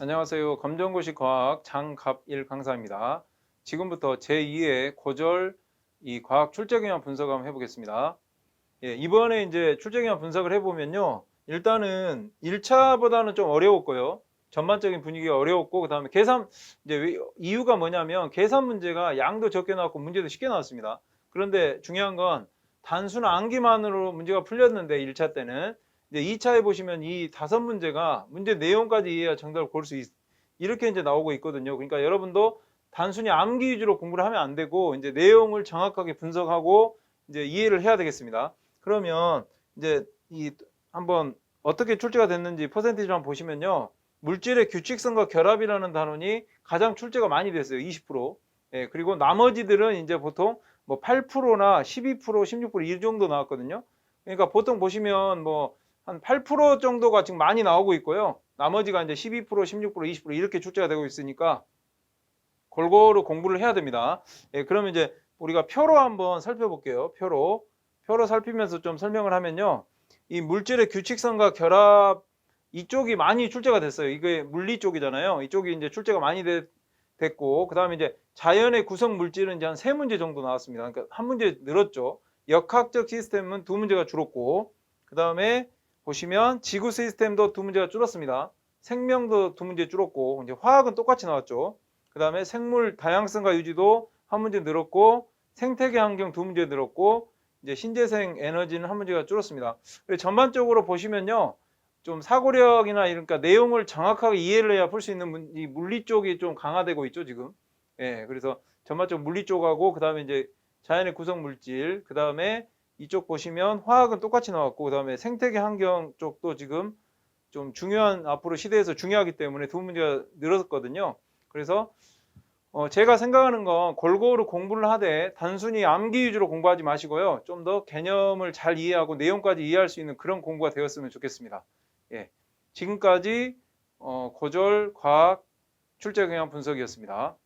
안녕하세요. 검정고시 과학 장갑일 강사입니다. 지금부터 제2의 고절 이 과학 출제경향 분석 한번 해보겠습니다. 예, 이번에 이제 출제경향 분석을 해보면요. 일단은 1차보다는 좀 어려웠고요. 전반적인 분위기가 어려웠고, 그 다음에 계산, 이제 왜- 이유가 뭐냐면 계산 문제가 양도 적게 나왔고 문제도 쉽게 나왔습니다. 그런데 중요한 건 단순 암기만으로 문제가 풀렸는데 1차 때는 이제 2차에 보시면 이 다섯 문제가 문제 내용까지 이해해야 정답을 고를 수 있, 이렇게 이제 나오고 있거든요. 그러니까 여러분도 단순히 암기 위주로 공부를 하면 안 되고 이제 내용을 정확하게 분석하고 이제 이해를 해야 되겠습니다. 그러면 이제 이 한번 어떻게 출제가 됐는지 퍼센티지 한번 보시면요. 물질의 규칙성과 결합이라는 단원이 가장 출제가 많이 됐어요. 20%. 예, 그리고 나머지들은 이제 보통 뭐 8%나 12%, 16%이 정도 나왔거든요. 그러니까 보통 보시면 뭐 한 8% 정도가 지금 많이 나오고 있고요. 나머지가 이제 12%, 16%, 20% 이렇게 출제가 되고 있으니까 골고루 공부를 해야 됩니다. 예, 그러면 이제 우리가 표로 한번 살펴볼게요. 표로. 표로 살피면서 좀 설명을 하면요. 이 물질의 규칙성과 결합 이쪽이 많이 출제가 됐어요. 이게 물리 쪽이잖아요. 이쪽이 이제 출제가 많이 되- 됐고, 그 다음에 이제 자연의 구성 물질은 이제 한 세 문제 정도 나왔습니다. 그러니까 한 문제 늘었죠. 역학적 시스템은 두 문제가 줄었고, 그 다음에 보시면 지구 시스템도 두 문제가 줄었습니다. 생명도 두 문제 줄었고, 이제 화학은 똑같이 나왔죠. 그 다음에 생물 다양성과 유지도 한 문제 늘었고, 생태계 환경 두 문제 늘었고, 이제 신재생 에너지는 한 문제가 줄었습니다. 전반적으로 보시면요. 좀 사고력이나 이러니까 내용을 정확하게 이해를 해야 풀 수 있는 문- 이 물리 쪽이 좀 강화되고 있죠, 지금. 예, 그래서 전반적으로 물리 쪽하고 그다음에 이제 자연의 구성 물질, 그다음에 이쪽 보시면 화학은 똑같이 나왔고 그다음에 생태계 환경 쪽도 지금 좀 중요한 앞으로 시대에서 중요하기 때문에 두 문제가 늘었거든요. 그래서 어, 제가 생각하는 건 골고루 공부를 하되 단순히 암기 위주로 공부하지 마시고요. 좀 더 개념을 잘 이해하고 내용까지 이해할 수 있는 그런 공부가 되었으면 좋겠습니다. 예. 지금까지 어, 고졸 과학 출제 경향 분석이었습니다.